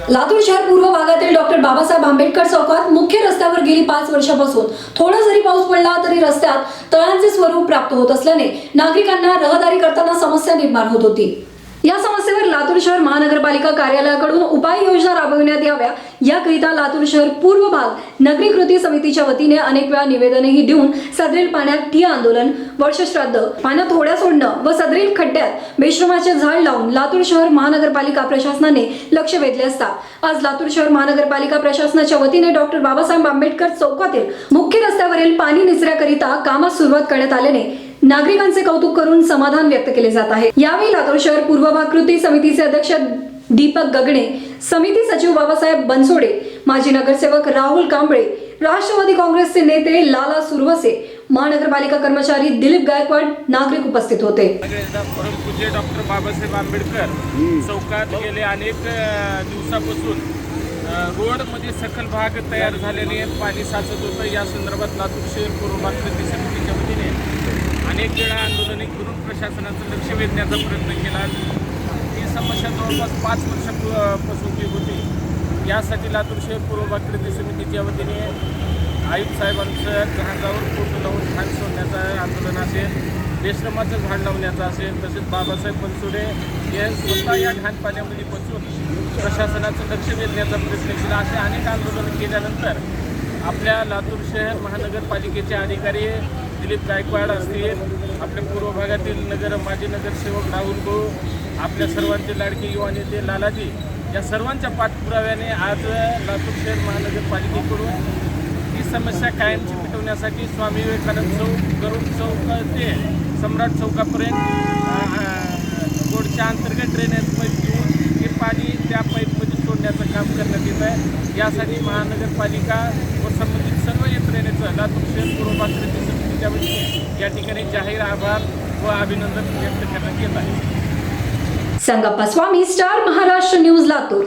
लातूर शहर पूर्व भागातील डॉक्टर बाबासाहेब आंबेडकर चौकात मुख्य रस्त्यावर गेली पाच वर्षापासून थोडा जरी पाऊस पडला तरी रस्त्यात तळांचे स्वरूप प्राप्त होत असल्याने नागरिकांना रहदारी करताना समस्या निर्माण होत होती. या समस्येवर लातूर शहर महानगरपालिका कार्यालयाकडून उपाययोजना राबविण्यात याव्या. याकरिता लातूर शहर पूर्व भाग नगरी कृती समितीच्या वतीने अनेक वेळा निवेदनही देऊन सदरील पाण्यात ठिय्या आंदोलन वर्षश्राद्ध पाण्यात होड्या सोडणं व सदरील खड्ड्यात बेश्रमाचे झाड लावून लातूर शहर महानगरपालिका प्रशासनाने लक्ष वेधले असता. आज लातूर शहर महानगरपालिका प्रशासनाच्या वतीने डॉक्टर बाबासाहेब आंबेडकर चौकातील मुख्य रस्त्यावरील पाणी निचऱ्याकरिता कामास सुरुवात करण्यात आल्याने नागरिकांचे कौतुक करून समाधान व्यक्त केले जात आहे. यावेळी लातूर शहर पूर्व भाग कृती समितीचे अध्यक्ष दीपक गगणे समिती सचिव बाबासाहेब बनसोडे माजी नगरसेवक राहुल कांबळे राष्ट्रवादी काँग्रेसचे नेते लाला सुरवसे महानगरपालिका कर्मचारी दिलीप गायकवाड नागरिक उपस्थित होते. परमपूज्य डॉक्टर बाबासाहेब आंबेडकर चौकात गेले अनेक दिवसापासून अ, रोडमध्ये सखल भाग तयार झालेले पाणी साचत होतं. या संदर्भात लातूर शहर पूर्व समितीच्या वतीने अनेक वेळा आंदोलने करून प्रशासनाचं लक्ष वेधण्याचा प्रयत्न केला. ही समस्या जवळपास पाच वर्षापासून जी होती. यासाठी लातूर शहर पूर्व भाग कृती समितीच्या वतीने आयुक्त साहेबांचं जहाजावर फोटो लावून खाण सोडण्याचं आंदोलन असेल बेश्रमाचं झाड लावण्याचं असेल तसेच बाबासाहेब बनसोडे हे स्वतः या घाण पाण्यामध्ये बसून प्रशासनाचं लक्ष वेधण्याचा प्रयत्न केला. असे अनेक आंदोलनं केल्यानंतर आपल्या लातूर शहर महानगरपालिकेचे अधिकारी दिलीप गायकवाड असतील आपल्या पूर्व भागातील नगर माजी नगरसेवक राहुल गो आपल्या सर्वांचे लाडके युवा नेते लालाजी या सर्वांच्या पाठपुराव्याने आज लातूर शहर महानगरपालिकेकडून ही समस्या कायमची मिटवण्यासाठी स्वामी विवेकानंद चौक गरुड चौक ते सम्राट चौकापर्यंत गोडच्या रोडच्या अंतर्गत ड्रेनेज पाईप घेऊन हे पाणी त्या पाईपमध्ये सोडण्याचं काम करण्यात येत आहे. यासाठी महानगरपालिका व संबंधित सर्व यंत्रणेचं लातूर शहर पूर्व भाग म्हणजे या ठिकाणी जाहीर आभार व अभिनंदन व्यक्त करण्यात येत आहे. Sangappa Swami star Maharashtra news Latur